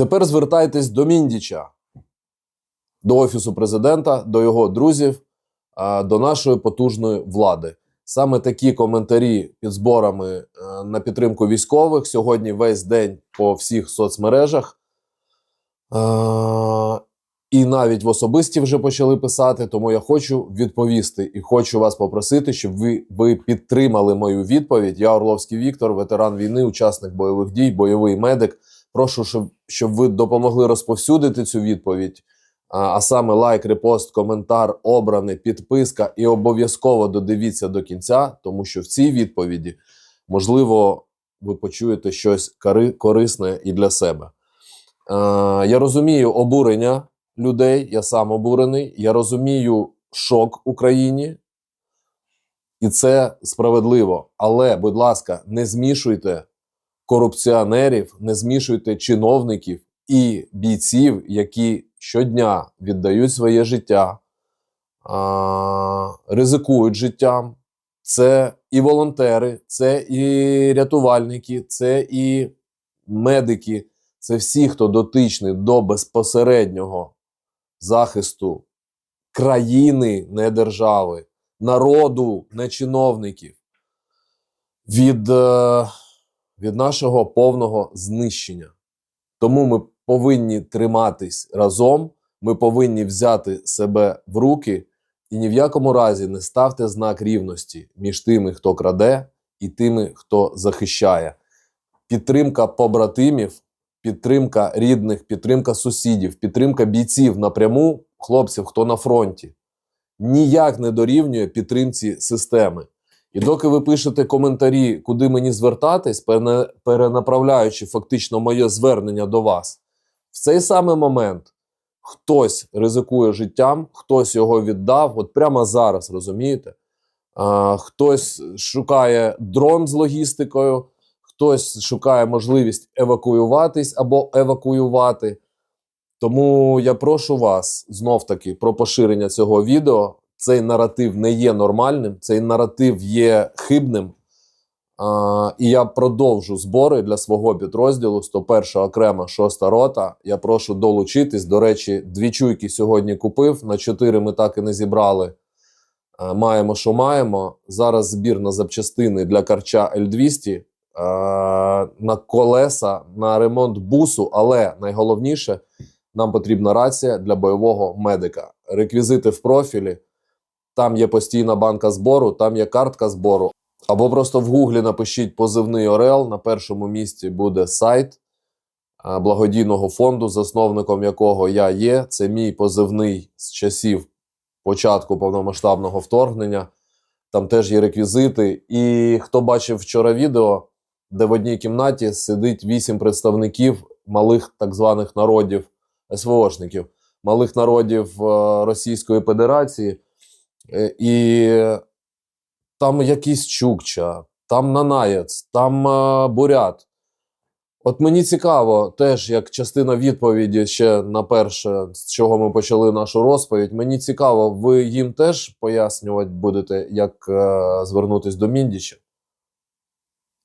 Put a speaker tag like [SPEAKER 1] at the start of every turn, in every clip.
[SPEAKER 1] Тепер звертайтесь до Міндіча, до Офісу президента, до його друзів, до нашої потужної влади. Саме такі коментарі під зборами е, на підтримку військових сьогодні весь день по всіх соцмережах. Е, І навіть в особисті вже почали писати, тому я хочу відповісти і хочу вас попросити, щоб ви, ви підтримали мою відповідь. Я Орловський Віктор, ветеран війни, учасник бойових дій, бойовий медик. Прошу, щоб, щоб ви допомогли розповсюдити цю відповідь. А, а саме лайк, репост, коментар, обране, підписка і обов'язково додивіться до кінця, тому що в цій відповіді можливо ви почуєте щось кори- корисне і для себе. Е, я розумію обурення людей, я сам обурений. Я розумію шок Україні, і це справедливо. Але, будь ласка, не змішуйте корупціонерів, не змішуйте чиновників і бійців, які щодня віддають своє життя, а, ризикують життям. Це і волонтери, це і рятувальники, це і медики, це всі, хто дотичний до безпосереднього захисту країни, не держави, народу, не чиновників від, е, від нашого повного знищення. Тому ми повинні триматись разом, ми повинні взяти себе в руки і ні в якому разі не ставте знак рівності між тими, хто краде, і тими, хто захищає. Підтримка побратимів, підтримка рідних, підтримка сусідів, підтримка бійців напряму, хлопців, хто на фронті, ніяк не дорівнює підтримці системи. І доки ви пишете коментарі, куди мені звертатись, перенаправляючи фактично моє звернення до вас, в цей самий момент хтось ризикує життям, хтось його віддав, от прямо зараз, розумієте? А, хтось шукає дрон з логістикою, хтось шукає можливість евакуюватись або евакуювати. Тому я прошу вас знов таки про поширення цього відео. Цей наратив не є нормальним, цей наратив є хибним. А, і я продовжу збори для свого підрозділу 101 окрема 6 рота. Я прошу долучитись. До речі, дві чуйки сьогодні купив. На чотири ми так і не зібрали. А, маємо, що маємо. Зараз збір на запчастини для карча L200, а, на колеса, на ремонт бусу. Але найголовніше, нам потрібна рація для бойового медика. Реквізити в профілі. Там є постійна банка збору, там є картка збору. Або просто в гуглі напишіть позивний Орел. На першому місці буде сайт благодійного фонду, засновником якого я є. Це мій позивний з часів початку повномасштабного вторгнення. Там теж є реквізити. І хто бачив вчора відео, де в одній кімнаті сидить вісім представників малих так званих народів СВОшників, малих народів е, Російської Федерації. Е, І там якийсь Чукча, там Нанаєць, там Бурят. От мені цікаво, теж як частина відповіді ще на перше, з чого ми почали нашу розповідь. Мені цікаво, ви їм теж пояснювати будете, як е, звернутися до Міндіча?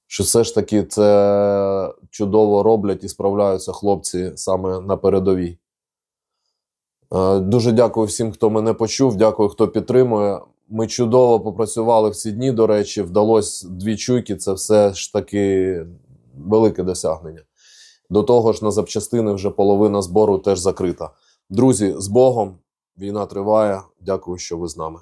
[SPEAKER 1] Що все ж таки це чудово роблять і справляються хлопці саме на передовій. Е, Дуже дякую всім, хто мене почув. Дякую, хто підтримує. Ми чудово попрацювали в ці дні. До речі, вдалося дві чуйки. Це все ж таки велике досягнення. До того ж, на запчастини вже половина збору теж закрита. Друзі, з Богом! Війна триває. Дякую, що ви з нами.